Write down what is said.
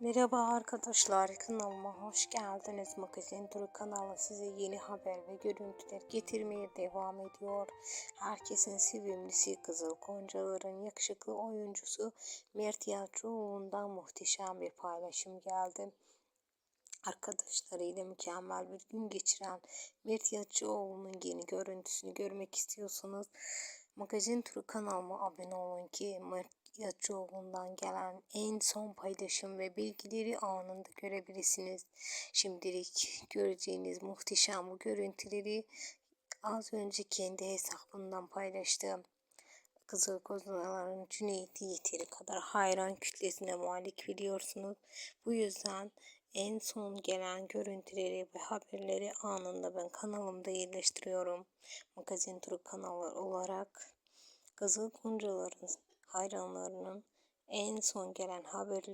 Merhaba arkadaşlar kanalıma hoş geldiniz. Magazin Turu kanalı size yeni haber ve görüntüler getirmeye devam ediyor. Herkesin sevimlisi Kızıl Goncalar'ın yakışıklı oyuncusu Mert Yalçıoğlu'ndan muhteşem bir paylaşım geldi. Arkadaşlarıyla mükemmel bir gün geçiren Mert Yalçıoğlu'nun yeni görüntüsünü görmek istiyorsanız Magazin Turu kanalıma abone olun ki Mert Yalçıoğlu'ndan gelen en son paylaşım ve bilgileri anında görebilirsiniz. Şimdilik göreceğiniz muhteşem bu görüntüleri az önce kendi hesabından paylaştım. Kızıl Kozlaların Cüneyt'i yeteri kadar hayran kütlesine malik biliyorsunuz. Bu yüzden en son gelen görüntüleri ve haberleri anında ben kanalımda yerleştiriyorum. Magazin Turu kanalı olarak Kızıl Goncaların hayranlarının en son gelen haberleri